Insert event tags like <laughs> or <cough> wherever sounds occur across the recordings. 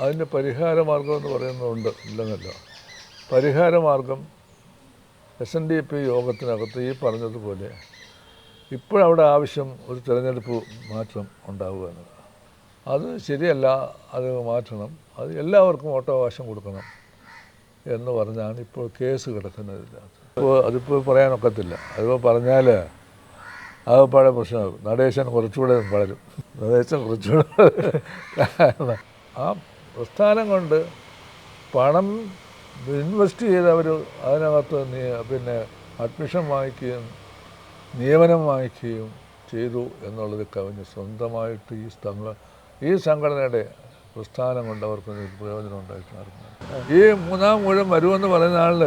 അതിന്റെ പരിഹാര മാർഗം എന്ന് പറയുന്നുണ്ട് ഇല്ലെന്നല്ല. പരിഹാര മാർഗം എസ് എൻ ഡി പി യോഗത്തിനകത്ത് ഈ പറഞ്ഞതുപോലെ ഇപ്പോഴവിടെ ആവശ്യം ഒരു തിരഞ്ഞെടുപ്പ് മാറ്റം ഉണ്ടാവുക എന്നത്. അത് ശരിയല്ല അത് മാറ്റണം അത് എല്ലാവർക്കും വോട്ടവകാശം കൊടുക്കണം എന്ന് പറഞ്ഞാണ് ഇപ്പോൾ കേസ് കിടക്കുന്നത് ഇപ്പോൾ അതിപ്പോൾ പറയാനൊക്കത്തില്ല അതിപ്പോൾ പറഞ്ഞാൽ അത് പഴയ പ്രശ്നമാകും. നടേശൻ കുറച്ചുകൂടെ വളരും നടേശൻ കുറച്ചുകൂടെ ആ പ്രസ്ഥാനം കൊണ്ട് പണം ഇൻവെസ്റ്റ് ചെയ്തവർ അതിനകത്ത് നീ- പിന്നെ അഡ്മിഷൻ വാങ്ങിക്കുകയും നിയമനം വാങ്ങിക്കുകയും ചെയ്തു എന്നുള്ളത് കവിഞ്ഞ് സ്വന്തമായിട്ട് ഈ സംഘ ഈ സംഘടനയുടെ പ്രസ്ഥാനം കൊണ്ട് അവർക്ക് പ്രയോജനം ഉണ്ടായിട്ടുണ്ട് ഈ മൂന്നാം മൂഴം വരുമെന്ന് പറയുന്ന ആളിൽ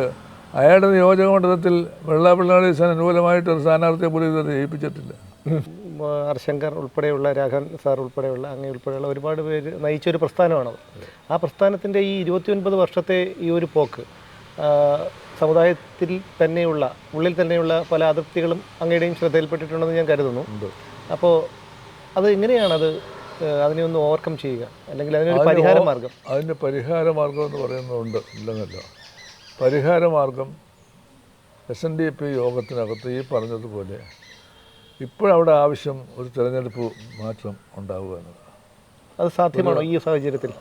അയാളുടെ നിയോജക മണ്ഡലത്തിൽ വെള്ളാപ്പിള്ളാടീസൻ അനുകൂലമായിട്ട് ഒരു സ്ഥാനാർത്ഥിയെ പോലും ഇതുവരെ ജയിപ്പിച്ചിട്ടില്ല. ഹർശങ്കർ ഉൾപ്പെടെയുള്ള രാഘവൻ സാർ ഉൾപ്പെടെയുള്ള അങ്ങനെ ഉൾപ്പെടെയുള്ള ഒരുപാട് പേര് നയിച്ച ഒരു പ്രസ്ഥാനമാണത്. ആ പ്രസ്ഥാനത്തിന്റെ ഈ ഇരുപത്തിയൊൻപത് വർഷത്തെ ഈ ഒരു പോക്ക് സമുദായത്തിൽ തന്നെയുള്ള ഉള്ളിൽ തന്നെയുള്ള പല അതിർത്തികളും അങ്ങയുടെയും ശ്രദ്ധയിൽപ്പെട്ടിട്ടുണ്ടെന്ന് ഞാൻ കരുതുന്നു. അപ്പോൾ അത് എങ്ങനെയാണത് അതിനെ ഒന്ന് ഓവർകം ചെയ്യുക? അല്ലെങ്കിൽ അതിനൊരു പരിഹാര മാർഗം? അതിന്റെ പരിഹാര മാർഗം എന്ന് പറയുന്നുണ്ട് ഇല്ലെന്നല്ല. പരിഹാര മാർഗം എസ് എൻ ഡി പി യോഗത്തിനകത്ത് ഈ പറഞ്ഞതുപോലെ ഇപ്പോഴവിടെ ആവശ്യം ഒരു തിരഞ്ഞെടുപ്പ് മാറ്റം ഉണ്ടാവുക എന്നത്. അത് സാധ്യമാണോ ഈ സാഹചര്യത്തിൽ?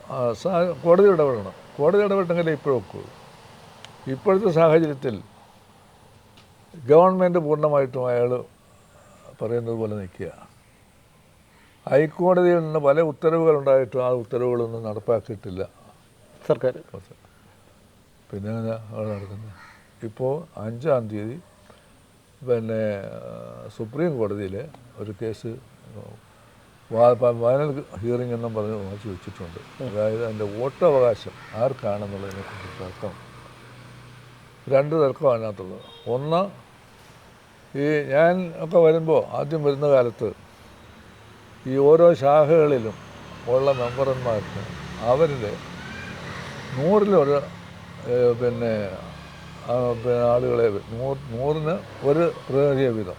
കോടതി ഇടപെടണം. കോടതി ഇടപെട്ടെങ്കിലേ ഇപ്പോഴൊക്കെ ഇപ്പോഴത്തെ സാഹചര്യത്തിൽ ഗവൺമെന്റ് പൂർണമായിട്ടും അയാൾ പറയുന്നത് പോലെ നിൽക്കുക. ഹൈക്കോടതിയിൽ നിന്ന് പല ഉത്തരവുകൾ ഉണ്ടായിട്ടും ആ ഉത്തരവുകളൊന്നും നടപ്പാക്കിയിട്ടില്ല. സർക്കാർ. പിന്നെ നടക്കുന്നത്? ഇപ്പോൾ അഞ്ചാം തീയതി പിന്നെ സുപ്രീം കോടതിയിൽ ഒരു കേസ് വയനൽ ഹിയറിംഗ് എന്നും പറഞ്ഞ് മാറ്റി വെച്ചിട്ടുണ്ട്. അതായത് അതിന്റെ വോട്ടവകാശം ആർക്കാണെന്നുള്ളതിനെ കുറിച്ച് തർക്കം. രണ്ട് തർക്കമാണ് അതിനകത്തുള്ളത് ഒന്ന് ഈ ഞാൻ ഒക്കെ വരുമ്പോൾ ആദ്യം വരുന്ന കാലത്ത് ഈ ഓരോ ശാഖകളിലും ഉള്ള മെമ്പർമാർക്ക് അവരുടെ നൂറിലൊരു പിന്നെ ആളുകളെ നൂറ് നൂറിന് ഒരു പ്രതിനിധിയെ വീതം.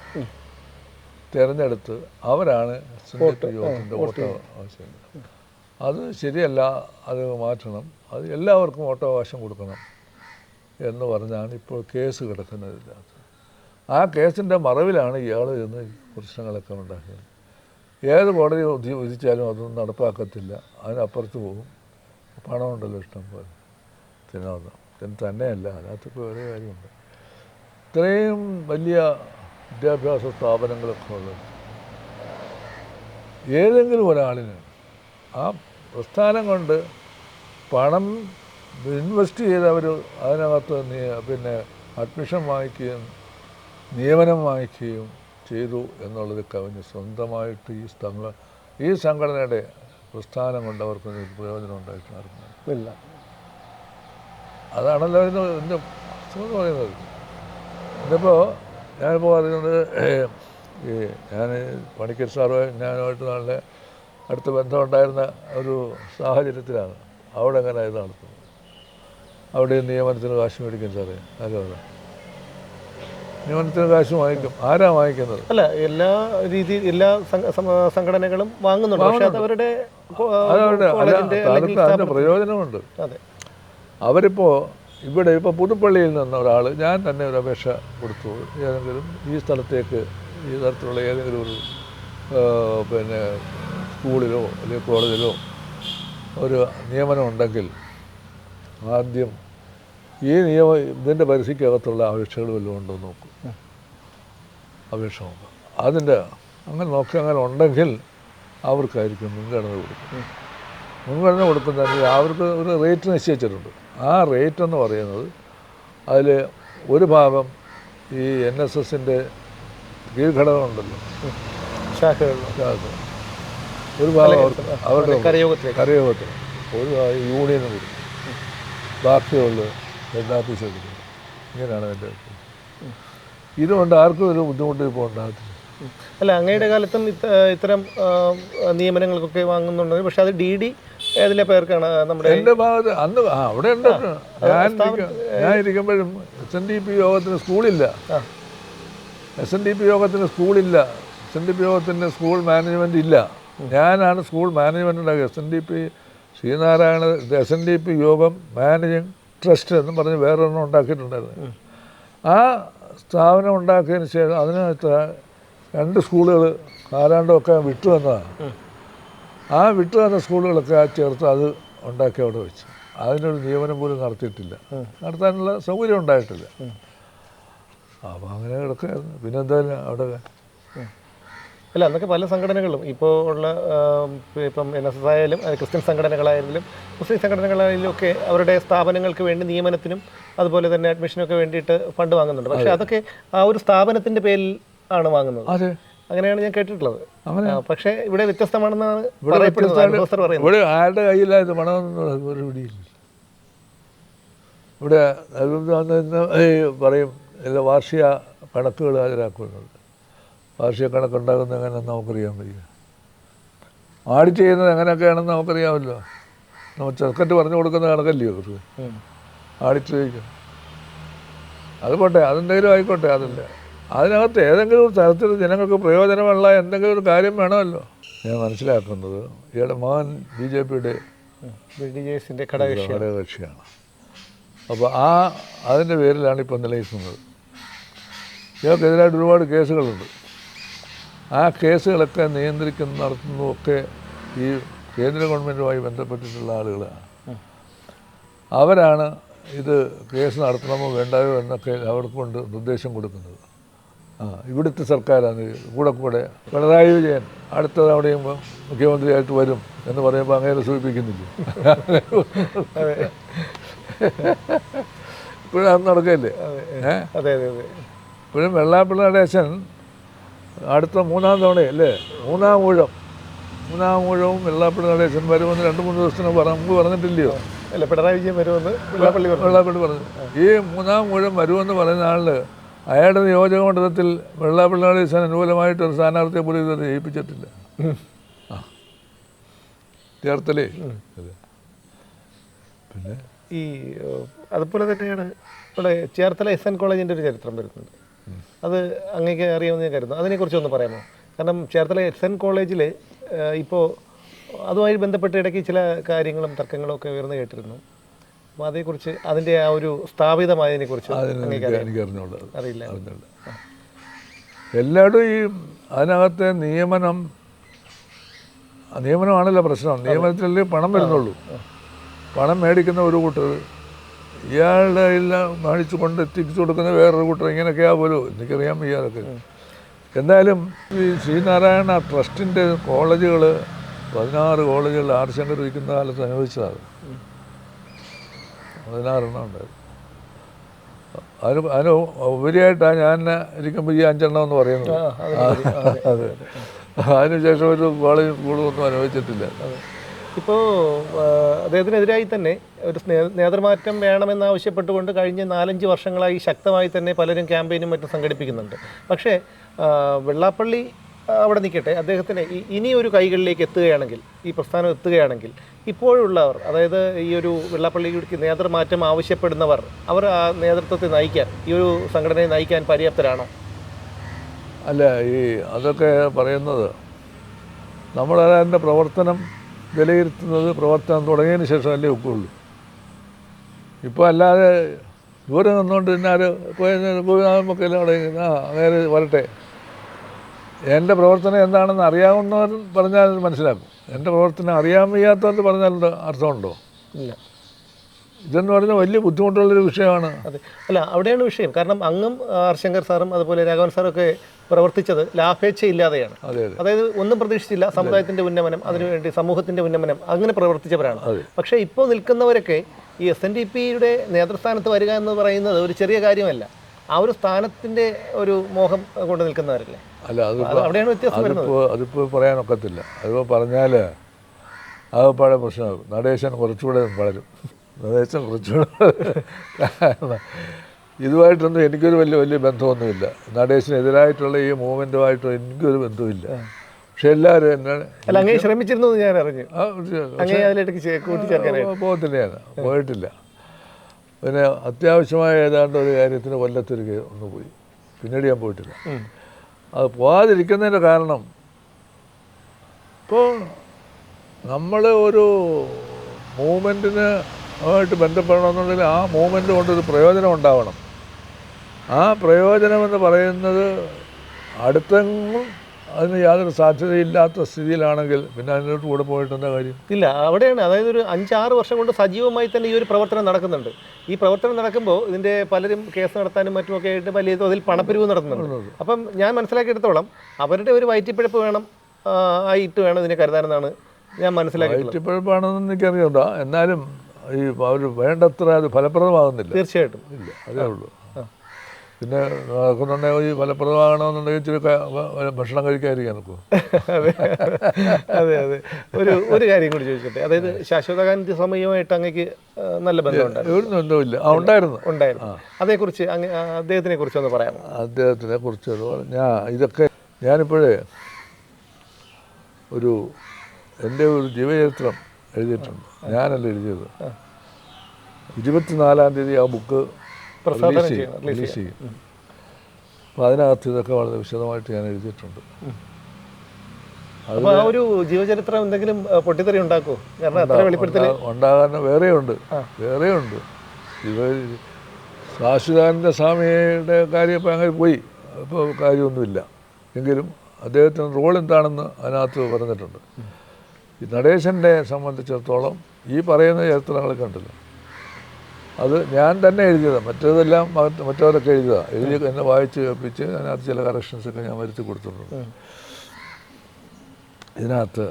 തിരഞ്ഞെടുത്ത് അവരാണ് സിൻഡിക്കേറ്റ് യോഗത്തിന്റെ വോട്ട് അത് ശരിയല്ല അത് മാറ്റണം. അത് എല്ലാവർക്കും വോട്ടവകാശം കൊടുക്കണം എന്ന് പറഞ്ഞാണ് ഇപ്പോൾ കേസ് കിടക്കുന്നത് ഇതിനകത്ത്. ആ കേസിന്റെ മറവിലാണ് ഇയാൾ ഇന്ന് പ്രശ്നങ്ങളൊക്കെ ഉണ്ടാക്കിയത് ഏത് കോടതി വിധി- വിധിച്ചാലും അതൊന്നും നടപ്പാക്കത്തില്ല. അതിനപ്പുറത്ത് പോകും. പണമുണ്ടല്ലോ ഇഷ്ടം പോലെ പിന്നെ തന്നെയല്ല അതിനകത്തൊക്കെ ഒരേ കാര്യമുണ്ട്. ഇത്രയും വലിയ വിദ്യാഭ്യാസ സ്ഥാപനങ്ങളൊക്കെ ഉള്ളത്. ഏതെങ്കിലും ഒരാളിന് ആ പ്രസ്ഥാനം കൊണ്ട് പണം ഇൻവെസ്റ്റ് ചെയ്ത് അവർ അതിനകത്ത് പിന്നെ അഡ്മിഷൻ വാങ്ങിക്കുകയും നിയമനം വാങ്ങിക്കുകയും ചെയ്തു എന്നുള്ളത് കവിഞ്ഞ് സ്വന്തമായിട്ട് ഈ സ്ഥല ഈ സംഘടനയുടെ പ്രസ്ഥാനം കൊണ്ട് അവർക്ക് പ്രയോജനം ഉണ്ടായിട്ട് നടക്കുന്നത് ഇല്ല. അതാണല്ലോ എന്റെ പ്രശ്നം എന്ന് പറയുന്നത്. ഇതിപ്പോൾ ഞാനിപ്പോൾ പറയുന്നത് ഈ ഞാൻ പണിക്കർ സാറോ ഞാനുമായിട്ട് നല്ല അടുത്ത ബന്ധമുണ്ടായിരുന്ന ഒരു സാഹചര്യത്തിലാണ്. അവിടെ അങ്ങനെ ഇത് നടത്തുന്നത് അവിടെ നിയമനത്തിന് കാശ് മേടിക്കും സാറേ. അല്ല നിയമനത്തിന് കാശ് വാങ്ങിക്കും. ആരാ വാങ്ങിക്കുന്നത്? അല്ല എല്ലാ രീതി എല്ലാ സംഘടനകളും വാങ്ങുന്നുണ്ട്. പക്ഷെ അവരുടെ പ്രയോജനമുണ്ട്. അതെ. അവരിപ്പോൾ ഇവിടെ ഇപ്പോൾ പുതുപ്പള്ളിയിൽ നിന്ന് ഒരാൾ ഞാൻ തന്നെ ഒരു അപേക്ഷ കൊടുത്തു. ഏതെങ്കിലും ഈ സ്ഥലത്തേക്ക് ഈ തരത്തിലുള്ള ഏതെങ്കിലും ഒരു പിന്നെ സ്കൂളിലോ അല്ലെങ്കിൽ കോളേജിലോ ഒരു നിയമനം ഉണ്ടെങ്കിൽ ആദ്യം ഈ നിയമ ഇതിന്റെ പരിധിക്കകത്തുള്ള അപേക്ഷകൾ വല്ലതും ഉണ്ടോ എന്ന് നോക്കും. അപേക്ഷ നോക്കും. അതിന്റെ അങ്ങനെ നോക്കി അങ്ങനെ ഉണ്ടെങ്കിൽ അവർക്കായിരിക്കും മുൻഗണന കൊടുക്കും. മുൻഗണന കൊടുക്കുന്നതിന് അവർക്ക് ഒരു റേറ്റ് നിശ്ചയിച്ചിട്ടുണ്ട്. ആ റേറ്റ് എന്ന് പറയുന്നത് അതിൽ ഒരു ഭാഗം ഈ എൻ എസ് എസിന്റെ കീഴ്ഘടകമുണ്ടല്ലോ. ഒരു ഭാഗം അവരുടെ കരയോഗത്തിൽ ഒരു യൂണിയന് കൊടുക്കും ബാക്കിയുള്ള ഹെഡ് ഓഫീസ് കൊടുക്കും ഇങ്ങനെയാണ് എന്റെ ഇതുകൊണ്ട് ആർക്കും ഒരു ബുദ്ധിമുട്ട് ഇപ്പോൾ ഉണ്ടാകത്തില്ല. അല്ല അങ്ങയുടെ കാലത്തും ഇത്ത- ഇത്തരം നിയമനങ്ങൾക്കൊക്കെ വാങ്ങുന്നുണ്ടെങ്കിൽ പക്ഷെ അത് ഡി ഡി ഏതിലെ പേർക്കാണ്? നമ്മുടെ എന്റെ ഭാഗത്ത് അന്ന് ആ, അവിടെ ഉണ്ട്. ഞാൻ ഇരിക്ക- ഞാൻ ഇരിക്കുമ്പോഴും എസ് എൻ ഡി പി യോഗത്തിന് സ്കൂളില്ല. ആ. എസ് എൻ ഡി പി യോഗത്തിന് സ്കൂളില്ല. എസ് എൻ ഡി പി യോഗത്തിന്റെ സ്കൂൾ മാനേജ്മെന്റ് ഇല്ല. ഞാനാണ് സ്കൂൾ മാനേജ്മെന്റ് ഉണ്ടാക്കുക S N D P Sreenarayana S N D P യോഗം മാനേജിങ് ട്രസ്റ്റ് എന്ന് പറഞ്ഞ് വേറൊരെണ്ണം ഉണ്ടാക്കിയിട്ടുണ്ടായിരുന്നു. ആ സ്ഥാപനം ഉണ്ടാക്കിയതിന് ശേഷം അതിനകത്ത് രണ്ട് സ്കൂളുകൾ ആരാണ്ടൊക്കെ വിട്ടു വന്നതാണ് ആ വിട്ടു വന്ന സ്കൂളുകളൊക്കെ ചേർത്ത് അത് ഉണ്ടാക്കി അവിടെ വെച്ചു. അതിനൊരു നിയമനം പോലും നടത്തിയിട്ടില്ല. നടത്താനുള്ള സൗകര്യം ഉണ്ടായിട്ടില്ല. അപ്പോൾ അങ്ങനെ കിടക്കായിരുന്നു പിന്നെ എന്തായാലും അവിടെ അല്ല അന്നൊക്കെ പല സംഘടനകളും ഇപ്പോൾ ഉള്ള ഇപ്പം എൻ എസ് എസ് ആയാലും ക്രിസ്ത്യൻ സംഘടനകളായാലും മുസ്ലിം സംഘടനകളായാലും ഒക്കെ അവരുടെ സ്ഥാപനങ്ങൾക്ക് വേണ്ടി നിയമനത്തിനും അതുപോലെ തന്നെ അഡ്മിഷനൊക്കെ വേണ്ടിയിട്ട് ഫണ്ട് വാങ്ങുന്നുണ്ട്. പക്ഷേ അതൊക്കെ ആ ഒരു സ്ഥാപനത്തിന്റെ പേരിൽ ആണ് വാങ്ങുന്നത്. അതെ. അങ്ങനെയാണ് ഞാൻ കേട്ടിട്ടുള്ളത്. പക്ഷേ ഇവിടെ വ്യത്യസ്തമാണെന്നാണ് ഇവിടെ ആരുടെ കയ്യിലായത് പണമെന്നുള്ള ഒരു പിടിയില്ല. ഇവിടെ പറയും എല്ലാ വാർഷിക കണക്കുകൾ ഹാജരാക്കുന്നുണ്ട്. വാർഷിക കണക്കുണ്ടാകുന്നത് എങ്ങനെയാണെന്ന് നമുക്കറിയാൻ വയ്യ. ആഡിറ്റ് ചെയ്യുന്നത് എങ്ങനെയൊക്കെയാണെന്ന് നമുക്കറിയാമല്ലോ. നമ്മൾ ചെറുക്കറ്റ് പറഞ്ഞു കൊടുക്കുന്ന കണക്കല്ലേ അവർക്ക്. ആഡിറ്റ് ചെയ്യിക്കും അത് പോട്ടെ അതെന്തെങ്കിലും ആയിക്കോട്ടെ അതല്ല. അതിനകത്ത് ഏതെങ്കിലും ഒരു തരത്തിൽ ജനങ്ങൾക്ക് പ്രയോജനമുള്ള എന്തെങ്കിലും ഒരു കാര്യം വേണമല്ലോ. ഞാൻ മനസ്സിലാക്കുന്നത് ഇയാളുടെ മകൻ ബി ജെ പിയുടെ ഘടകകക്ഷിയാണ്. അപ്പോൾ ആ അതിന്റെ പേരിലാണ് ഇപ്പം നിലനിൽക്കുന്നത്. ഇയാൾക്കെതിരായിട്ട് ഒരുപാട് കേസുകളുണ്ട്. ആ കേസുകളൊക്കെ നിയന്ത്രിക്കുന്ന നടത്തുന്നതൊക്കെ ഈ കേന്ദ്ര ഗവൺമെന്റുമായി ബന്ധപ്പെട്ടിട്ടുള്ള ആളുകളാണ്. അവരാണ് ഇത് കേസ് നടത്തണമോ വേണ്ടായോ എന്നൊക്കെ അവർക്കൊണ്ട് നിർദ്ദേശം കൊടുക്കുന്നത്. ആ ഇവിടുത്തെ സർക്കാരാണ്. കൂടെ കൂടെ പിണറായി വിജയൻ അടുത്ത തവണയും മുഖ്യമന്ത്രിയായിട്ട് വരും എന്ന് പറയുമ്പോൾ അങ്ങനെ സൂചിപ്പിക്കുന്നില്ല? ഇപ്പോഴും അത് നടക്കല്ലേ അതെ അതെ അതെ ഇപ്പോഴും വെള്ളാപ്പിള്ള നടേശൻ അടുത്ത മൂന്നാം തവണയല്ലേ? മൂന്നാം ഊഴം. മൂന്നാം ഊഴവും വെള്ളാപ്പിള്ള നടേശൻ വരുമെന്ന് രണ്ട് മൂന്ന് ദിവസത്തിന് പറഞ്ഞു. നമുക്ക് പറഞ്ഞിട്ടില്ലയോ? അല്ല പിണറായി വിജയൻ വരുമെന്ന് വെള്ളാപ്പള്ളി പറഞ്ഞു. വെള്ളാപ്പള്ളി പറഞ്ഞു. ഈ മൂന്നാം ഊഴം വരുമെന്ന് പറയുന്ന ആളിൽ അയാളുടെ നിയോജക മണ്ഡലത്തിൽ വെള്ളാപ്പള്ളി നടേശൻ അനുകൂലമായിട്ട് ഒരു സ്ഥാനാർത്ഥിയെ പോലും ഇതുവരെ ജയിപ്പിച്ചിട്ടില്ല. ചേർത്തലേ. അതെ. പിന്നെ? ഈ അതുപോലെ തന്നെയാണ് ഇവിടെ ചേർത്തല എസ് എൻ കോളേജിന്റെ ഒരു ചരിത്രം വരുന്നുണ്ട്. അത് അങ്ങേക്ക് അറിയാമെന്ന് ഞാൻ കരുതുന്നു അതിനെക്കുറിച്ച് ഒന്ന് പറയാമോ? കാരണം ചേർത്തല എസ് എൻ കോളേജിൽ ഇപ്പോൾ അതുമായി ബന്ധപ്പെട്ട് ഇടയ്ക്ക് ചില കാര്യങ്ങളും തർക്കങ്ങളും ഒക്കെ ഉയർന്നു കേട്ടിരുന്നു. അതേക്കുറിച്ച് അതിന്റെ ആ ഒരു സ്ഥാപിതമായതിനെ കുറിച്ച് അങ്ങേക്ക് എനിക്ക് എനിക്ക് അറിഞ്ഞുള്ളത് അറിയില്ല. അറിഞ്ഞോളൂ എല്ലായിടും ഈ അതിനകത്തെ നിയമനം നിയമനമാണല്ലോ പ്രശ്നം. നിയമനത്തിലല്ലേ പണം വരുന്നുള്ളൂ. പണം മേടിക്കുന്ന ഒരു കൂട്ടർ ഇയാളുടെ എല്ലാം മേടിച്ചു കൊണ്ട് എത്തിച്ചു കൊടുക്കുന്ന വേറൊരു കൂട്ടർ ഇങ്ങനെയൊക്കെയാ പോലും. എനിക്കറിയാൻ വയ്യ അതൊക്കെ. എന്തായാലും ഈ ശ്രീനാരായണ ട്രസ്റ്റിന്റെ കോളേജുകൾ പതിനാറ് കോളേജുകൾ ആർ ശങ്കർ ഇരിക്കുന്ന കാലത്ത് അനുവദിച്ചതാണ്. പതിനാറെണ്ണം ഉണ്ടായിരുന്നു അതിന് അതിന് ഉപരിയായിട്ടാണ് ഞാൻ ഇരിക്കുമ്പോൾ ഈ അഞ്ചെണ്ണം എന്ന് പറയുന്നത്. അതെ അതിനുശേഷം ഒരു കോളേജ് ഒന്നും അനുഭവിച്ചിട്ടില്ല. ഇപ്പോൾ അദ്ദേഹത്തിനെതിരായി തന്നെ ഒരു നേതൃമാറ്റം വേണമെന്നാവശ്യപ്പെട്ടുകൊണ്ട് കഴിഞ്ഞ നാലഞ്ച് വർഷങ്ങളായി ശക്തമായി തന്നെ പലരും ക്യാമ്പയിനും മറ്റും സംഘടിപ്പിക്കുന്നുണ്ട്. പക്ഷേ വെള്ളാപ്പള്ളി അവിടെ നിൽക്കട്ടെ. അദ്ദേഹത്തിന് ഇനി ഒരു കൈകളിലേക്ക് എത്തുകയാണെങ്കിൽ ഈ പ്രസ്ഥാനം എത്തുകയാണെങ്കിൽ ഇപ്പോഴുള്ളവർ അതായത് ഈ ഒരു വെള്ളാപ്പള്ളിക്ക് നേതൃമാറ്റം ആവശ്യപ്പെടുന്നവർ അവർ ആ നേതൃത്വത്തെ നയിക്കാൻ ഈ ഒരു സംഘടനയെ നയിക്കാൻ പര്യാപ്തരാണോ? അല്ല ഈ അതൊക്കെ പറയുന്നത് നമ്മൾ അതിന്റെ പ്രവർത്തനം വിലയിരുത്തുന്നത് പ്രവർത്തനം തുടങ്ങിയതിന് ശേഷമല്ലേ ഒക്കുള്ളൂ. ഇപ്പോൾ അല്ലാതെ ദൂരെ നിന്നുകൊണ്ട് പിന്നെ ആര് നമുക്ക് എല്ലാം അവിടെ ആ നേരെ വരട്ടെ. എന്റെ പ്രവർത്തനം എന്താണെന്ന് അറിയാവുന്നവർ പറഞ്ഞാൽ മനസ്സിലാക്കും. എന്റെ പ്രവർത്തനം അറിയാൻ വയ്യാത്തവർ പറഞ്ഞാൽ അർത്ഥമുണ്ടോ? ഇല്ല. ഇതെന്ന് പറഞ്ഞാൽ വലിയ ബുദ്ധിമുട്ടുള്ളൊരു വിഷയമാണ്. അതെ. അല്ല അവിടെയാണ് വിഷയം. കാരണം അങ്ങും ആർ ശങ്കർ സാറും അതുപോലെ രാഘവൻ സാറൊക്കെ പ്രവർത്തിച്ചത് ലാഭേച്ഛയില്ലാതെയാണ്. ഇല്ലാതെയാണ് അതെ. അതായത് ഒന്നും പ്രതീക്ഷിച്ചില്ല സമുദായത്തിന്റെ ഉന്നമനം അതിനുവേണ്ടി സമൂഹത്തിന്റെ ഉന്നമനം അങ്ങനെ പ്രവർത്തിച്ചവരാണ്. പക്ഷേ ഇപ്പോൾ നിൽക്കുന്നവരൊക്കെ ഈ എസ് എൻ ഡി പിയുടെ നേതൃസ്ഥാനത്ത് വരിക എന്ന് പറയുന്നത് ഒരു ചെറിയ കാര്യമല്ല. ആ ഒരു സ്ഥാനത്തിന്റെ ഒരു മോഹം കൊണ്ട് നിൽക്കുന്നവരല്ലേ? അല്ല അതിപ്പോ അതിപ്പോൾ അതിപ്പോൾ അതിപ്പോൾ പറയാനൊക്കത്തില്ല. അതിപ്പോൾ പറഞ്ഞാൽ അത് പഴയ പ്രശ്നമാകും നടേശൻ കുറച്ചുകൂടെ വളരും. നടേശൻ കുറച്ചുകൂടെ <laughs> ഇതുമായിട്ടൊന്നും എനിക്കൊരു വലിയ വലിയ ബന്ധമൊന്നുമില്ല. നടേശനെതിരായിട്ടുള്ള ഈ മൂവ്മെന്റുമായിട്ടും എനിക്കൊരു ബന്ധമില്ല പക്ഷെ എല്ലാവരും എന്നാണ് അല്ല അങ്ങനെ ശ്രമിച്ചിരുന്നു ഞാൻ അറിഞ്ഞു. പോകത്തില്ല പോയിട്ടില്ല. പിന്നെ അത്യാവശ്യമായ ഏതാണ്ട് ഒരു കാര്യത്തിന് കൊല്ലത്തൊരു ഒന്ന് പോയി. പിന്നീട് ഞാൻ പോയിട്ടില്ല. അത് പോകാതിരിക്കുന്നതിന്റെ കാരണം. ഇപ്പോൾ നമ്മൾ ഒരു മൂവ്മെന്റിന് ആയിട്ട് ബന്ധപ്പെടണമെന്നുണ്ടെങ്കിൽ ആ മൂവ്മെന്റ് കൊണ്ടൊരു പ്രയോജനം ഉണ്ടാവണം. ആ പ്രയോജനമെന്ന് പറയുന്നത് അടുത്തെങ്ങും അതിന് യാതൊരു സാധ്യതയില്ലാത്ത സ്ഥിതിയിലാണെങ്കിൽ പിന്നെ അതിനോട്ട് കൂടെ പോയിട്ട് എന്താ കാര്യം? ഇല്ല അവിടെയാണ്. അതായത് ഒരു അഞ്ചാറ് വർഷം കൊണ്ട് സജീവമായി തന്നെ ഈ ഒരു പ്രവർത്തനം നടക്കുന്നുണ്ട്. ഈ പ്രവർത്തനം നടക്കുമ്പോൾ ഇതിന്റെ പലരും കേസ് നടത്താനും മറ്റുമൊക്കെ ആയിട്ട് വലിയ തോതിൽ പണപ്പിരിവ് നടത്തുന്നുണ്ട്. അപ്പം ഞാൻ മനസ്സിലാക്കിയെടുത്തോളം അവരുടെ ഒരു വയറ്റിപ്പിഴപ്പ് വേണം ആയിട്ട് വേണം ഇതിനെ കരുതാനെന്നാണ് ഞാൻ മനസ്സിലാക്കി വയറ്റിപ്പിഴപ്പാണെന്ന് എനിക്കറിയണ്ട എന്നാലും ഈ അവർ വേണ്ടത്ര അത് ഫലപ്രദമാകുന്നില്ല. തീർച്ചയായിട്ടും. ഇല്ല അതേ ഉള്ളൂ. പിന്നെ നടക്കുന്നുണ്ടെങ്കിൽ ഫലപ്രദമാകണമെന്നുണ്ടെങ്കിൽ ഇച്ചിരി ഭക്ഷണം കഴിക്കാതിരിക്കാൻ നോക്കൂ. അതെ അതെ ഒരു ഒരു കാര്യം കൂടി ചോദിച്ചോട്ടെ അതായത് ശാശ്വതകാന്തി സമയമായിട്ട് അങ്ങേക്ക് നല്ല ബന്ധമുണ്ടായിരുന്നു. ഇല്ല ഉണ്ടായിരുന്നു. ഉണ്ടായിരുന്നു. അതേക്കുറിച്ച് അദ്ദേഹത്തിനെ കുറിച്ച് ഒന്ന് പറയാമോ? അദ്ദേഹത്തിനെ കുറിച്ച് ഞാൻ ഇതൊക്കെ ഞാനിപ്പോഴേ ഒരു എന്റെ ഒരു ജീവചരിത്രം എഴുതിയിട്ടുണ്ട്. ഞാനല്ല എഴുതിയത്. ഇരുപത്തിനാലാം തീയതി ആ ബുക്ക് റിലീസ് ചെയ്യണം, ചെയ്യും റിലീസ് ചെയ്യും. അപ്പോൾ അതിനകത്ത് ഇതൊക്കെ വളരെ വിശദമായിട്ട് ഞാൻ എഴുതിയിട്ടുണ്ട്. അപ്പോൾ ആ ഒരു ജീവചരിത്രം എന്തെങ്കിലും പൊട്ടിത്തെറി ഉണ്ടാക്കുമോ കാരണം അത്ര വെളിപ്പെടുത്തൽ ഉണ്ടാകാൻ വേറെയുണ്ട് വേറെയുണ്ട്. ഇവ ശാശ്വതാനന്ദ സ്വാമിയുടെ കാര്യം ഇപ്പം അങ്ങനെ പോയി. ഇപ്പോൾ കാര്യമൊന്നുമില്ല. എങ്കിലും അദ്ദേഹത്തിന് റോൾ എന്താണെന്ന് അതിനകത്ത് പറഞ്ഞിട്ടുണ്ട്. ഈ നടേശനെ സംബന്ധിച്ചിടത്തോളം ഈ പറയുന്ന ചരിത്രങ്ങളൊക്കെ ഉണ്ടല്ലോ അത് ഞാൻ തന്നെ എഴുതിയതാണ് മറ്റേതെല്ലാം മറ്റ് മറ്റവരൊക്കെ എഴുതിയതാണ് എഴുതി എന്നെ വായിച്ച് കേൾപ്പിച്ച് അതിനകത്ത് ചില കറക്ഷൻസൊക്കെ ഞാൻ വരുത്തി കൊടുത്തിട്ടുണ്ട്. ഇതിനകത്ത്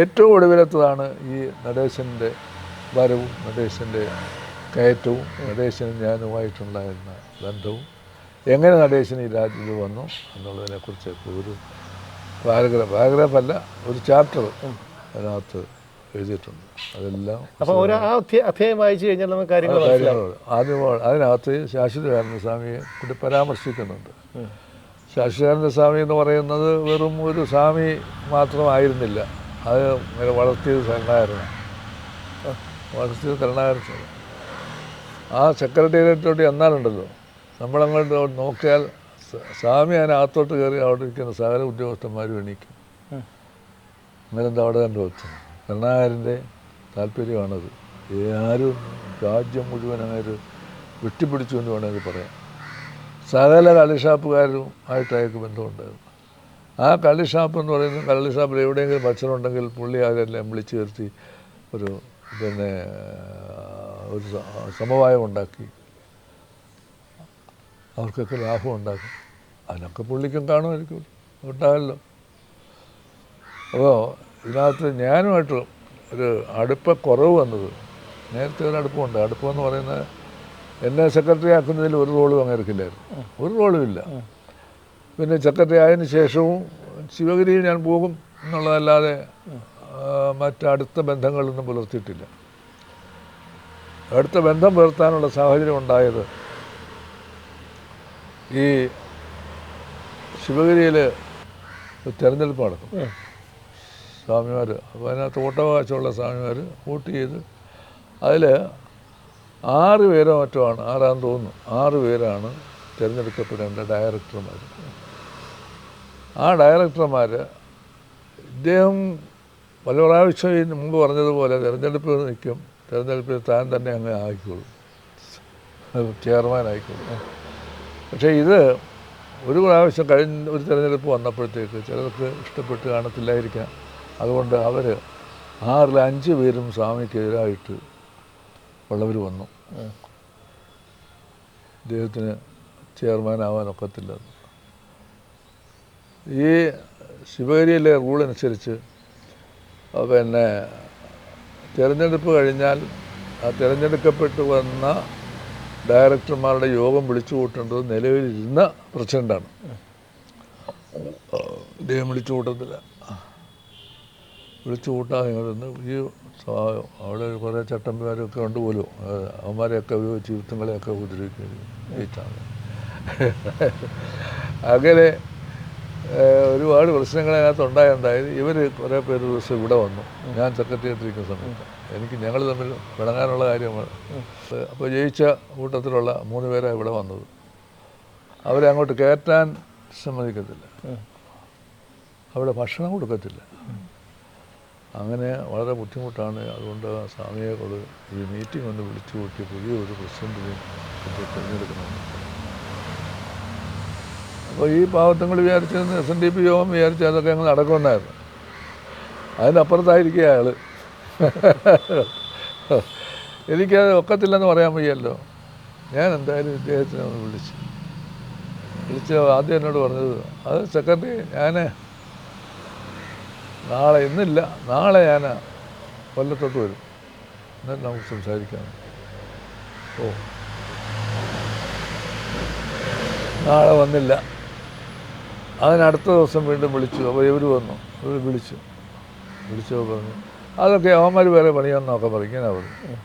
ഏറ്റവും ഒടുവിലത്തതാണ് ഈ നടേശന്റെ വരവും നടേശന്റെ കയറ്റവും നടേശനും ഞാനുമായിട്ടുണ്ടായിരുന്ന ബന്ധവും. എങ്ങനെ നടേശൻ ഈ രാജ്യത്ത് വന്നു എന്നുള്ളതിനെക്കുറിച്ചൊക്കെ ഒരു പാരഗ്രാഫ് പാരഗ്രാഫല്ല ഒരു ചാപ്റ്റർ അതിനകത്ത് എഴുതിയിട്ടുണ്ട്. അതെല്ലാം അപ്പോൾ ഒരു ആ അധ്യായം വായിച്ചു കഴിഞ്ഞാൽ നമുക്ക് കാര്യങ്ങൾ ആദ്യമാണ് അതിനകത്ത് ശാശ്വതാനന്ദ സ്വാമിയെ കൂടി പരാമർശിക്കുന്നുണ്ട്. ശാശ്വതാനന്ദ സ്വാമി എന്ന് പറയുന്നത് വെറും ഒരു സ്വാമി മാത്രമായിരുന്നില്ല. അത് ഇങ്ങനെ വളർത്തിയത് കരുണാകരനാണ് വളർത്തിയത് കരുണാകരൻ ആ സെക്രട്ടേറിയറ്റോട്ട് എന്നാലുണ്ടല്ലോ നമ്മളങ്ങോട്ട് നോക്കിയാൽ സ്വാമി അതിനകത്തോട്ട് കയറി അവിടെ ഇരിക്കുന്ന സകല ഉദ്യോഗസ്ഥന്മാരും എണീക്കും. അന്നേരം അവിടെ കണ്ടു വെച്ചത്? കരുണാകരന്റെ താല്പര്യമാണത്. ആരും രാജ്യം അങ്ങനെ വെട്ടിപ്പിടിച്ചു എന്ന് വേണമെങ്കിൽ പറയാം. സകല കള്ളിഷാപ്പുകാരും ആയിട്ട് അയാൾക്ക് ബന്ധമുണ്ടായിരുന്നു ആ കള്ളിഷാപ്പ് എന്ന് പറയുന്നത് കള്ളിഷാപ്പിൽ എവിടെയെങ്കിലും ഭക്ഷണം ഉണ്ടെങ്കിൽ പുള്ളി അവരെല്ലാം വിളിച്ചു വരുത്തി ഒരു പിന്നെ ഒരു സമവായം ഉണ്ടാക്കി. അവർക്കൊക്കെ ലാഭം ഉണ്ടാക്കും. അതിനൊക്കെ പുള്ളിക്കും കാണുമായിരിക്കും. ഉണ്ടാകല്ലോ അപ്പോൾ ഇതിനകത്ത് ഞാനുമായിട്ട് ഒരു അടുപ്പ കുറവ് വന്നത്. നേരത്തെ ഒരു അടുപ്പമുണ്ട്. അടുപ്പമെന്ന് പറയുന്നത് എന്നെ സെക്രട്ടറി ആക്കുന്നതിൽ ഒരു റോളും അങ്ങേർക്കില്ലായിരുന്നു ഒരു റോളും ഇല്ല. പിന്നെ സെക്രട്ടറി ആയതിനു ശേഷവും ശിവഗിരിയിൽ ഞാൻ പോകും എന്നുള്ളതല്ലാതെ മറ്റടുത്ത ബന്ധങ്ങളൊന്നും പുലർത്തിയിട്ടില്ല. അടുത്ത ബന്ധം പുലർത്താനുള്ള സാഹചര്യം ഉണ്ടായത് ഈ ശിവഗിരിയിൽ തിരഞ്ഞെടുപ്പ് നടക്കും. സ്വാമിമാർ അപ്പോൾ അതിനകത്ത് വോട്ടവകാശമുള്ള സ്വാമിമാർ വോട്ട് ചെയ്ത് അതിൽ ആറ് പേരോ മറ്റോ ആണ്. ആറാന്ന് തോന്നുന്നു. ആറ് പേരാണ് തിരഞ്ഞെടുക്കപ്പെടേണ്ട ഡയറക്ടർമാർ ആ ഡയറക്ടർമാർ ഇദ്ദേഹം പല പ്രാവശ്യം ഈ മുമ്പ് പറഞ്ഞതുപോലെ തിരഞ്ഞെടുപ്പ് നിൽക്കും. തിരഞ്ഞെടുപ്പിൽ താൻ തന്നെ അങ്ങ് ആയിക്കോളും. ചെയർമാൻ ആയിക്കോളും പക്ഷേ ഇത് ഒരു പ്രാവശ്യം കഴിഞ്ഞ ഒരു തിരഞ്ഞെടുപ്പ് വന്നപ്പോഴത്തേക്ക് ചിലർക്ക് ഇഷ്ടപ്പെട്ട് കാണത്തില്ലായിരിക്കാം. അതുകൊണ്ട് അവർ ആറിൽ അഞ്ച് പേരും സ്വാമിക്കെതിരായിട്ട് ഉള്ളവർ വന്നു. അദ്ദേഹത്തിന് ചെയർമാൻ ഒക്കത്തില്ല ഈ ശിവഗിരിയിലെ റൂൾ അനുസരിച്ച് പിന്നെ തിരഞ്ഞെടുപ്പ് കഴിഞ്ഞാൽ ആ തിരഞ്ഞെടുക്കപ്പെട്ട് വന്ന ഡയറക്ടർമാരുടെ യോഗം വിളിച്ചു കൂട്ടേണ്ടത് നിലവിലിരുന്ന പ്രസിഡന്റാണ് അദ്ദേഹം വിളിച്ചു കൂട്ടത്തില്ല. വിളിച്ചു ഇങ്ങോട്ട് ഈ അവിടെ കുറേ ചട്ടമ്പിമാരൊക്കെ ഉണ്ട് പോലും. അവന്മാരെയൊക്കെ ഉപയോഗിച്ച് യുദ്ധങ്ങളെയൊക്കെ ഉപദ്രവിക്കുകയും ജയിച്ചാണ് അങ്ങനെ ഒരുപാട് പ്രശ്നങ്ങൾ അതിനകത്ത് ഉണ്ടായുണ്ടായത് ഇവർ കുറേ പേര് ദിവസം ഇവിടെ വന്നു. ഞാൻ സെക്രട്ടറി ഇരിക്കുന്ന സമയത്ത്. എനിക്ക് ഞങ്ങൾ തമ്മിൽ പിണങ്ങാനുള്ള കാര്യമാണ്. അപ്പോൾ ജയിച്ച കൂട്ടത്തിലുള്ള മൂന്ന് പേരാണ് ഇവിടെ വന്നത്. അവരെ അങ്ങോട്ട് കയറ്റാൻ സമ്മതിക്കത്തില്ല. അവിടെ ഭക്ഷണം കൊടുക്കത്തില്ല. അങ്ങനെ വളരെ ബുദ്ധിമുട്ടാണ്. അതുകൊണ്ട് ആ സ്വാമിയെ കൊണ്ട് ഒരു മീറ്റിംഗ് ഒന്ന് വിളിച്ചു കൂട്ടി പുതിയ ഒരു പ്രസിഡന്റിനെ തിരഞ്ഞെടുക്കണം. അപ്പോൾ ഈ പാവത്തങ്ങൾ വിചാരിച്ചിരുന്ന എസ് എൻ ഡി പി യോഗം വിചാരിച്ച് അതൊക്കെ ഞങ്ങൾ അടക്കമുണ്ടായിരുന്നു അതിനപ്പുറത്തായിരിക്കുക അയാൾ എനിക്കത് ഒക്കത്തില്ലെന്ന് പറയാൻ വയ്യല്ലോ. ഞാൻ എന്തായാലും ഇദ്ദേഹത്തിനെ ഒന്ന് വിളിച്ചു. വിളിച്ച് ആദ്യം എന്നോട് പറഞ്ഞത് അത് സെക്രട്ടറി ഞാൻ നാളെ ഇന്നില്ല. നാളെ ഞാൻ കൊല്ലത്തോട്ട് വരും. എന്നിട്ട് നമുക്ക് സംസാരിക്കാം. ഓ. നാളെ വന്നില്ല. അതിനടുത്ത ദിവസം വീണ്ടും വിളിച്ചു. അപ്പോൾ ഇവർ വന്നു. ഇവർ വിളിച്ചു. വിളിച്ചപ്പോൾ പറഞ്ഞു അതൊക്കെ അവന്മാർ വേറെ പണിയാന്നൊക്കെ പറയും. ഇങ്ങനെ പറഞ്ഞു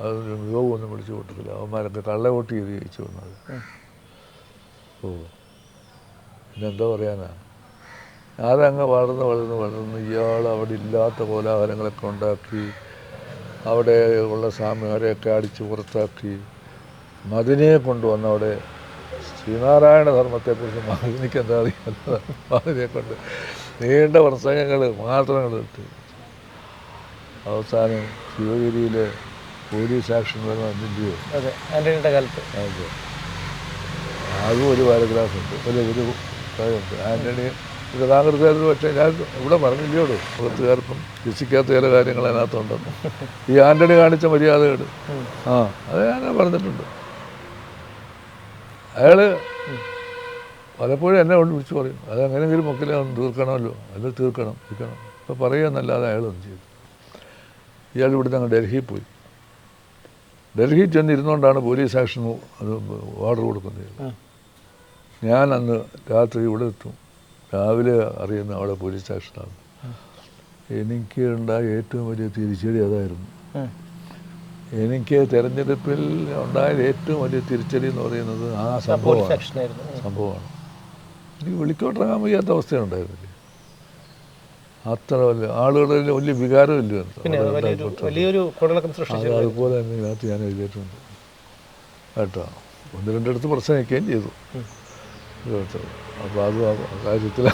അതൊരു യോഗമൊന്നും വിളിച്ചു കൂട്ടത്തില്ല. അവന്മാരൊക്കെ കള്ള വോട്ട് ചെയ്ത് ജയിച്ചു വന്നത്. ഓ. പിന്നെന്താ പറയാനാ? അതങ്ങ് വളർന്ന് വളർന്ന് വളർന്ന് ഇയാൾ അവിടെ ഇല്ലാത്ത കോലാഹലങ്ങളൊക്കെ ഉണ്ടാക്കി അവിടെ ഉള്ള സ്വാമിമാരെയൊക്കെ അടിച്ച് പുറത്താക്കി മതിനെ കൊണ്ടുവന്ന് അവിടെ ശ്രീനാരായണ ധർമ്മത്തെക്കുറിച്ച് മതിനിക്ക് എന്താ അറിയാം മതിനെ കൊണ്ട് നീണ്ട പ്രസംഗങ്ങൾ മാത്രങ്ങൾ ഇട്ട്. അവസാനം ശിവഗിരിയിലെ പോലീസ് ആക്ഷൻ വരുന്ന അതിന്റെയോ അതെ ആന്റണിയുടെ കാലത്ത്. അതെ. അതും ഒരു പാരഗ്രാഫ് ഉണ്ട് ഒരു ഒരു ആന്റണി കോൺഗ്രസ്സുകാർ പക്ഷേ ഞാൻ ഇവിടെ പറഞ്ഞില്ലയോടോ പുറത്തുകാർക്കും രസിക്കാത്ത ചില കാര്യങ്ങൾ അതിനകത്തുണ്ടെന്ന്. ഈ ആന്റണി കാണിച്ച മര്യാദകേട്. ആ അത് ഞാൻ പറഞ്ഞിട്ടുണ്ട്. അയാൾ പലപ്പോഴും എന്നെ കൊണ്ട് വിളിച്ചു പറയും അത് എങ്ങനെയെങ്കിലും മക്കളെ ഒന്ന് തീർക്കണമല്ലോ അത് തീർക്കണം തീർക്കണം. ഇപ്പോൾ പറയുകയെന്നല്ലാതെ അയാളൊന്നും ചെയ്തു. ഇയാൾ ഇവിടുന്ന് അങ്ങ് ഡൽഹിയിൽ പോയി. ഡൽഹിയിൽ ചെന്നിരുന്നുകൊണ്ടാണ് പോലീസ് ആക്ഷൻ അത് ഓർഡർ കൊടുക്കുന്നത്. ഞാൻ അന്ന് രാത്രി ഇവിടെ എത്തും. രാവിലെ അറിയുന്ന അവിടെ പോലീസ് സ്റ്റേഷനാണ് എനിക്ക് ഉണ്ടായ ഏറ്റവും വലിയ തിരിച്ചടി അതായിരുന്നു. എനിക്ക് തെരഞ്ഞെടുപ്പിൽ ഉണ്ടായ ഏറ്റവും വലിയ തിരിച്ചടി എന്ന് പറയുന്നത് ആ സംഭവമാണ്. സംഭവമാണ്. എനിക്ക് വിളിക്കോട്ടിറങ്ങാൻ വയ്യാത്ത അവസ്ഥയുണ്ടായിരുന്നില്ല അത്ര വലിയ ആളുകളിൽ വലിയ വികാരമില്ല അതുപോലെ തന്നെ ഇതിനകത്ത് ഞാൻ എഴുതിയിട്ടുണ്ട്. കേട്ടോ. ഒന്ന് രണ്ടിടത്ത് വയ്ക്കുകയും ചെയ്തു. അപ്പോൾ അത് കാര്യത്തിൽ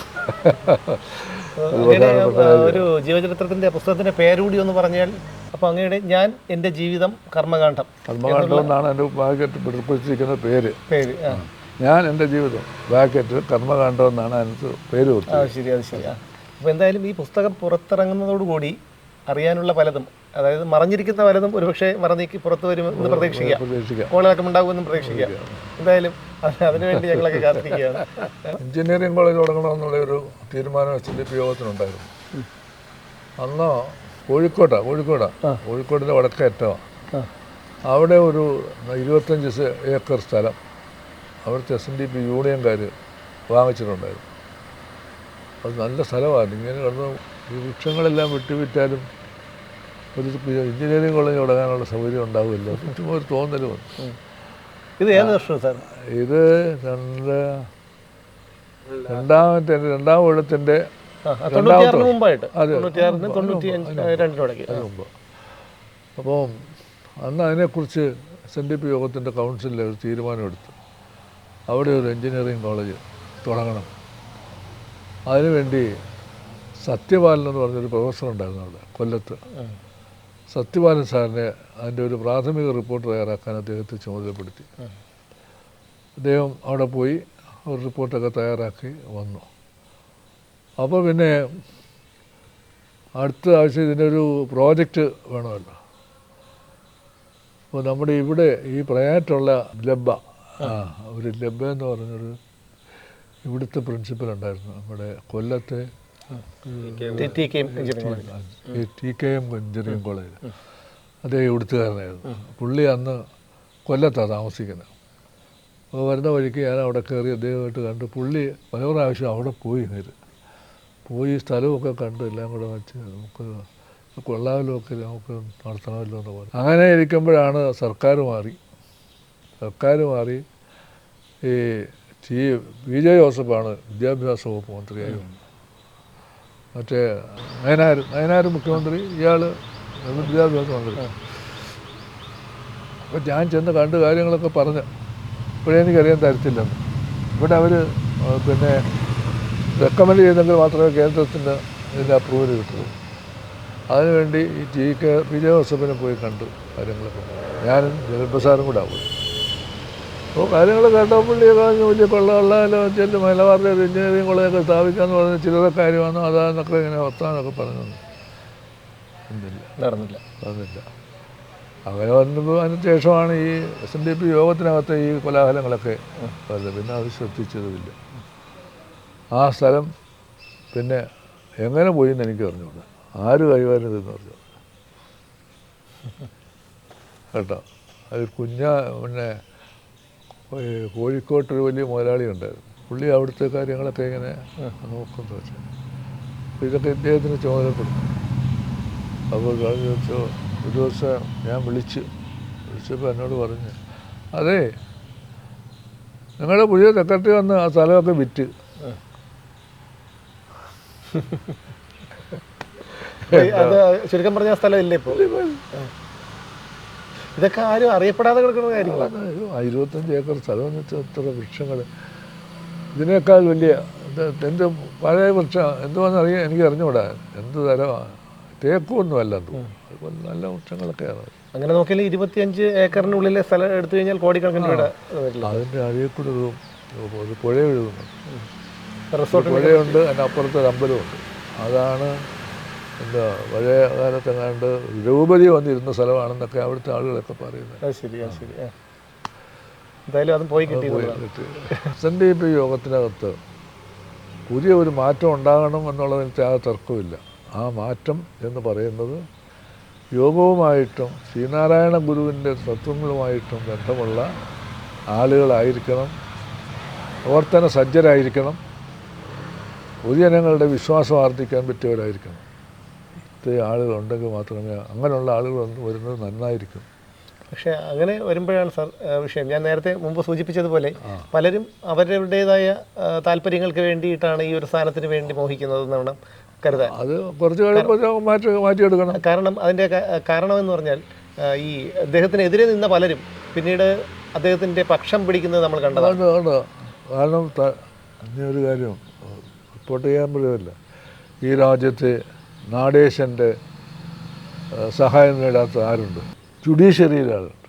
ഒരു ജീവചരിത്രത്തിന്റെ പുസ്തകത്തിന്റെ പേരുകൂടി ഒന്ന് പറഞ്ഞാൽ അപ്പൊ അങ്ങയുടെ ഞാൻ എന്റെ ജീവിതം കർമ്മകാന്ഡം കർമ്മകാണ്ഡമെന്നാണ് എന്റെ ബാക്കറ്റ് പിടിപ്പിച്ചിരിക്കുന്ന പേര്. പേര് ഞാൻ എന്റെ ജീവിതം ബാക്കറ്റ് കർമ്മകാന്ഡം എന്നാണ് അതിനകത്ത് പേര് കൊടുത്തത്. ശരി അത് ശരി അപ്പൊ അപ്പോൾ എന്തായാലും ഈ പുസ്തകം പുറത്തിറങ്ങുന്നതോടുകൂടി അറിയാനുള്ള പലതും അതായത് മറഞ്ഞിരിക്കുന്ന പലതും ഒരുപക്ഷെ മറന്നീക്കി പുറത്തു വരുമെന്ന് പ്രതീക്ഷിക്കാം കോളിളക്കം ഉണ്ടാകുമെന്നും പ്രതീക്ഷിക്കാം എന്തായാലും അതിനുവേണ്ടി ഞങ്ങളൊക്കെ കാത്തിരിക്കുകയാണ്. എഞ്ചിനീയറിംഗ് കോളേജ് തുടങ്ങണമെന്നുള്ള ഒരു തീരുമാനം എസ് എൻ ഡി പി യോഗത്തിനുണ്ടായിരുന്നു അന്ന് കോഴിക്കോട്ടാണ് കോഴിക്കോടാണ് കോഴിക്കോടിന്റെ വടക്കേറ്റമാണ് അവിടെ ഒരു ഇരുപത്തഞ്ച് ഏക്കർ സ്ഥലം അവിടുത്തെ എസ് എൻ ഡി പി യൂണിയൻകാർ വാങ്ങിച്ചിട്ടുണ്ടായിരുന്നു. അത് നല്ല സ്ഥലമാണ്. ഇങ്ങനെ കിടന്ന് ഈ വൃക്ഷങ്ങളെല്ലാം വിട്ടുവിറ്റാലും ഒരു എഞ്ചിനീയറിംഗ് കോളേജ് തുടങ്ങാനുള്ള സൗകര്യം ഉണ്ടാവില്ല. ചുമ്മാ ഒരു തോന്നൽ വന്നു ഇത് ഏത് വർഷം സാർ? ഇത് രണ്ട് രണ്ടാമത്തെ രണ്ടാം കൊല്ലത്തിന്റെ മുമ്പായിട്ട്. അപ്പോൾ അന്ന് അതിനെക്കുറിച്ച് എസ് എൻ ഡി പി യോഗത്തിന്റെ കൗൺസിലിൽ ഒരു തീരുമാനമെടുത്തു. അവിടെ ഒരു എഞ്ചിനീയറിംഗ് കോളേജ് തുടങ്ങണം. അതിനുവേണ്ടി സത്യപാലൻ എന്ന് പറഞ്ഞൊരു പ്രൊഫസർ ഉണ്ടായിരുന്നു അവിടെ കൊല്ലത്ത്. സത്യപാലൻ സാറിനെ അതിന്റെ ഒരു പ്രാഥമിക റിപ്പോർട്ട് തയ്യാറാക്കാൻ അദ്ദേഹത്തെ ചുമതലപ്പെടുത്തി. അദ്ദേഹം അവിടെ പോയി ഒരു റിപ്പോർട്ടൊക്കെ തയ്യാറാക്കി വന്നു. അപ്പോൾ പിന്നെ അടുത്ത ആവശ്യം ഇതിന്റെ ഒരു പ്രോജക്റ്റ് വേണമല്ലോ. അപ്പോൾ നമ്മുടെ ഇവിടെ ഈ പ്രയാറ്റുള്ള ലബ്ബ ഒരു ലബ്ബ എന്ന് പറഞ്ഞൊരു ഇവിടുത്തെ പ്രിൻസിപ്പൽ ഉണ്ടായിരുന്നു. നമ്മുടെ കൊല്ലത്തെ T K M engineering college. അദ്ദേഹം ഇവിടുത്തുകാരനായിരുന്നു പുള്ളി അന്ന് കൊല്ലത്താണ് താമസിക്കുന്നത് അപ്പോൾ വരുന്ന വഴിക്ക് ഞാൻ അവിടെ കയറി അദ്ദേഹമായിട്ട് കണ്ട് പുള്ളി പല പ്രാവശ്യം അവിടെ പോയി നേര് പോയി സ്ഥലമൊക്കെ കണ്ട് എല്ലാം കൂടെ വെച്ച് നമുക്ക് കൊള്ളാമല്ലോ ഒക്കെ നമുക്ക് നടത്തണമല്ലോ എന്ന് പറഞ്ഞു. അങ്ങനെ ഇരിക്കുമ്പോഴാണ് സർക്കാർ മാറി. സർക്കാർ മാറി ഈ ടി വി. ജെ. ജോസഫാണ് വിദ്യാഭ്യാസ വകുപ്പ് മന്ത്രിയായി. മറ്റേ നയനാർ നയനാർ മുഖ്യമന്ത്രി ഇയാൾ വിദ്യാഭ്യാസ മന്ത്രി. അപ്പോൾ ഞാൻ ചെന്ന് കണ്ട് കാര്യങ്ങളൊക്കെ പറഞ്ഞ്. ഇപ്പോഴേ എനിക്കറിയാൻ തരത്തില്ലെന്ന് ഇവിടെ അവർ പിന്നെ റെക്കമെൻഡ് ചെയ്തെങ്കിൽ മാത്രമേ കേന്ദ്രത്തിന്റെ ഇതിന്റെ അപ്രൂവൽ കിട്ടുള്ളൂ അതിനുവേണ്ടി ഈ ടി കെ പി ജെ ജോസഫിനെ പോയി കണ്ടു കാര്യങ്ങളൊക്കെ ഞാനും ജലപ്രസാദും കൂടെ പോയി അപ്പോൾ കാര്യങ്ങൾ പറഞ്ഞു വലിയ കൊള്ളമുള്ളതല്ലോ ചെല്ലു മലബാറിലെ ഒരു എഞ്ചിനീയറിംഗ് കോളേജൊക്കെ സ്ഥാപിക്കാമെന്ന് പറഞ്ഞ ചിലരെ കാര്യമാണോ അതാന്നൊക്കെ ഇങ്ങനെ വർത്താനൊക്കെ പറഞ്ഞു എന്തില്ല നടന്നില്ല. നടന്നില്ല. അങ്ങനെ വന്നപ്പോൾ അതിന് ശേഷമാണ് ഈ എസ് എൻ ഡി പി യോഗത്തിനകത്ത് ഈ കോലാഹലങ്ങളൊക്കെ വരുന്നത്. പിന്നെ അത് ശ്രദ്ധിച്ചതുമില്ല. ആ സ്ഥലം പിന്നെ എങ്ങനെ പോയി എന്ന് എനിക്ക് അറിഞ്ഞൂടാ. ആര് കൈകാര്യം ചെയ്തെന്ന് പറഞ്ഞു <laughs> കേട്ടോ? അത് കുഞ്ഞ പിന്നെ കോഴിക്കോട്ടൊരു വലിയ മുതലാളി ഉണ്ടായിരുന്നു. പുള്ളി അവിടുത്തെ കാര്യങ്ങളൊക്കെ ഇങ്ങനെ നോക്കുന്നു വെച്ചാൽ അപ്പോൾ ഇതൊക്കെ ഇദ്ദേഹത്തിന് ചുമതലപ്പെടുന്നു അപ്പോൾ കഴിഞ്ഞ ദിവസം ഒരു ദിവസം ഞാൻ വിളിച്ച്. വിളിച്ചപ്പോൾ എന്നോട് പറഞ്ഞു അതെ നിങ്ങളുടെ പുതിയ സെക്രട്ടറി വന്ന് ആ സ്ഥലമൊക്കെ വിറ്റ്. ശരിക്കും പറഞ്ഞ സ്ഥലം ഇല്ല ഇപ്പോൾ ഇതൊക്കെ ആരും അറിയപ്പെടാതെ കിടക്കുന്ന കാര്യങ്ങളാണ്. ഇരുപത്തഞ്ച് ഏക്കർ സ്ഥലം എന്ന് വെച്ചാൽ എത്ര വൃക്ഷങ്ങൾ. ഇതിനേക്കാൾ വലിയ എന്ത് പഴയ വൃക്ഷം എന്തുവാന്ന് അറിയാൻ എനിക്ക് അറിഞ്ഞുകൂടാ എന്ത് തരമാണ് തേക്കൊന്നുമല്ല അതുപോലെ നല്ല വൃക്ഷങ്ങളൊക്കെയാണ്. അങ്ങനെ നോക്കിയാൽ ഇരുപത്തിയഞ്ച് ഏക്കറിനുള്ളിലെ സ്ഥലം എടുത്തു കഴിഞ്ഞാൽ കോടിക്കണക്കിന് രൂപ അതിന്റെ അഴിയിൽ കൂടെ ഒരു പുഴ റിസോർട്ട് പുഴയുണ്ട് അതിന്റെ അപ്പുറത്ത് ഒരു അമ്പലമുണ്ട്. അതാണ് എന്താ പഴയ കാലത്തെങ്ങാണ്ട് രൂപതി വന്നിരുന്ന സ്ഥലമാണെന്നൊക്കെ അവിടുത്തെ ആളുകളൊക്കെ പറയുന്നത്. എന്തായാലും അത് പോയി കിട്ടി എസ് എൻ ഡി പി യോഗത്തിനകത്ത് പുതിയ ഒരു മാറ്റം ഉണ്ടാകണം എന്നുള്ളതിന് ത്യാഗ തർക്കമില്ല ആ മാറ്റം എന്ന് പറയുന്നത് യോഗവുമായിട്ടും ശ്രീനാരായണ ഗുരുവിന്റെ തത്വങ്ങളുമായിട്ടും ബന്ധമുള്ള ആളുകളായിരിക്കണം പ്രവർത്തന സജ്ജരായിരിക്കണം പൊതുജനങ്ങളുടെ വിശ്വാസം ആർജിക്കാൻ പറ്റിയവരായിരിക്കണം. ആളുകളുണ്ടെങ്കിൽ മാത്രമേ അങ്ങനെയുള്ള ആളുകൾ വരുന്നത് നന്നായിരിക്കും. പക്ഷേ അങ്ങനെ വരുമ്പോഴാണ് സാർ വിഷയം. ഞാൻ നേരത്തെ മുമ്പ് സൂചിപ്പിച്ചതുപോലെ പലരും അവരുടേതായ താല്പര്യങ്ങൾക്ക് വേണ്ടിയിട്ടാണ് ഈ ഒരു സ്ഥാനത്തിന് വേണ്ടി മോഹിക്കുന്നത് എന്നാണ് കരുതാൻ. അത് കുറച്ച് മാറ്റി മാറ്റിയെടുക്കണം. കാരണം അതിന്റെ കാരണമെന്ന് കാരണം എന്ന് പറഞ്ഞാൽ ഈ അദ്ദേഹത്തിനെതിരെ നിന്ന പലരും പിന്നീട് അദ്ദേഹത്തിന്റെ പക്ഷം പിടിക്കുന്നത് നമ്മൾ കണ്ടതാണ്. കാരണം ഇനി ഒരു കാര്യം റിപ്പോർട്ട് ചെയ്യാൻ പറ്റില്ല ഈ രാജ്യത്തെ നാടേശന്റെ സഹായം നേടാത്ത ആരുണ്ട്? ജുഡീഷ്യറിയിൽ ആളുണ്ട്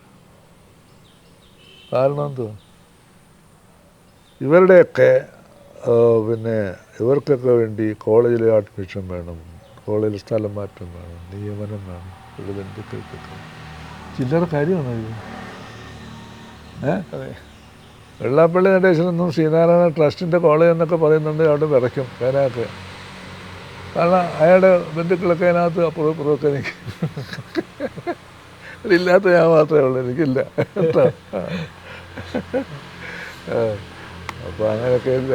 കാരണം എന്തോ? ഇവരുടെയൊക്കെ പിന്നെ ഇവർക്കൊക്കെ വേണ്ടി കോളേജിലെ അഡ്മിഷൻ വേണം കോളേജിൽ സ്ഥലം മാറ്റം വേണം നിയമനം വേണം ഇവിടെ ബന്ധുക്കൾക്കൊക്കെ. ചില്ലറ കാര്യമാണോ ഇത്? ഏഹ് വെള്ളാപ്പള്ളി നടേശനൊന്നും ശ്രീനാരായണ ട്രസ്റ്റിന്റെ കോളേജ് എന്നൊക്കെ പറയുന്നുണ്ട് അവിടെ വിറയ്ക്കും അതിനകത്ത് കാരണം അയാളുടെ ബന്ധുക്കളൊക്കെ അതിനകത്ത് അപ്പുറം ഇപ്പുറമൊക്കെ എനിക്ക് ഇല്ലാത്ത ഞാൻ മാത്രമേ ഉള്ളൂ എനിക്കില്ല. കേട്ടോ? അപ്പോൾ അങ്ങനെയൊക്കെ ഇല്ല.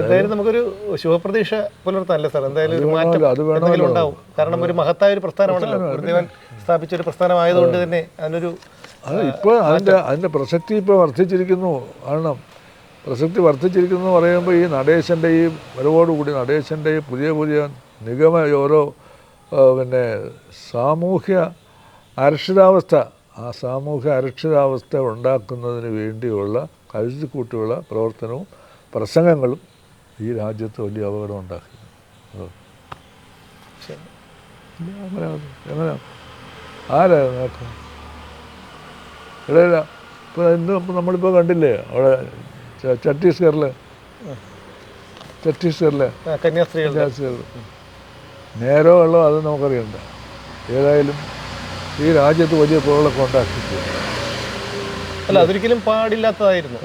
എന്തായാലും നമുക്കൊരു ശുഭപ്രതീക്ഷ പുലർത്താനല്ലേ സാർ? എന്തായാലും ഒരു മാറ്റം എന്തെങ്കിലും ഉണ്ടാവും. കാരണം ഒരു മഹത്തായ ഒരു പ്രസ്ഥാനമാണല്ലോ. ഗുരുദേവൻ സ്ഥാപിച്ച ഒരു പ്രസ്ഥാനമായതുകൊണ്ട് തന്നെ അതിനൊരു അത് ഇപ്പോൾ അതിന്റെ അതിന്റെ പ്രസക്തി ഇപ്പോൾ വർദ്ധിച്ചിരിക്കുന്നു. കാരണം പ്രസക്തി വർദ്ധിച്ചിരിക്കുന്നു എന്ന് പറയുമ്പോൾ ഈ നടേശന്റെ ഈ വരവോടുകൂടി നടേശന്റെ ഈ പുതിയ പുതിയ നിഗമ ഓരോ പിന്നെ സാമൂഹ്യ അരക്ഷിതാവസ്ഥ ആ സാമൂഹ്യ അരക്ഷിതാവസ്ഥ ഉണ്ടാക്കുന്നതിന് വേണ്ടിയുള്ള കരുതിക്കൂട്ടിയുള്ള പ്രവർത്തനവും പ്രസംഗങ്ങളും ഈ രാജ്യത്ത് വലിയ അപകടം ഉണ്ടാക്കി. എങ്ങനെ ആരാ നോക്കാം? ഇടയില്ല ഇപ്പോൾ ഇന്ന് ഇപ്പം നമ്മളിപ്പോൾ കണ്ടില്ലേ? അവിടെ ഛത്തീസ്ഗറിൽ ഛത്തീസ്ഗറിൽ ആ, നേരോ ഉള്ളോ അത് നമുക്കറിയണ്ട. ഏതായാലും ഈ രാജ്യത്ത് വലിയ പുറകളൊക്കെ ഉണ്ടാക്കിയിട്ടുണ്ട് അല്ല അതൊരിക്കലും പാടില്ലാത്തതായിരുന്നു.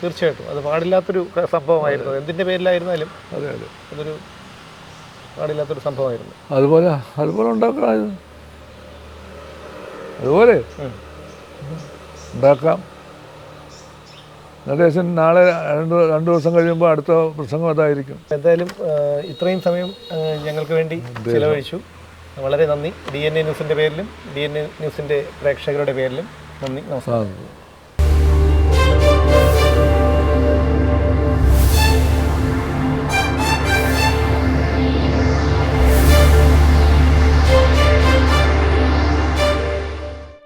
തീർച്ചയായിട്ടും. അത് പാടില്ലാത്തൊരു സംഭവമായിരുന്നു. എന്തിന്റെ പേരിലായിരുന്നാലും അതെ അതെ. അതൊരു പാടില്ലാത്തൊരു സംഭവമായിരുന്നു. അതുപോലെ അതുപോലെ ഉണ്ടാക്കാം. അതുപോലെ ഉണ്ടാക്കാം. നടേശൻ നാളെ രണ്ട് രണ്ട് ദിവസം കഴിയുമ്പോൾ അടുത്ത പ്രസംഗം അതായിരിക്കും. എന്തായാലും ഇത്രയും സമയം ഞങ്ങൾക്ക് വേണ്ടി ചിലവഴിച്ചു. വളരെ നന്ദി. ഡി എൻ എ ന്യൂസിന്റെ പേരിലും ഡി എൻ എ ന്യൂസിന്റെ പ്രേക്ഷകരുടെ പേരിലും നന്ദി. നമസ്കാരം.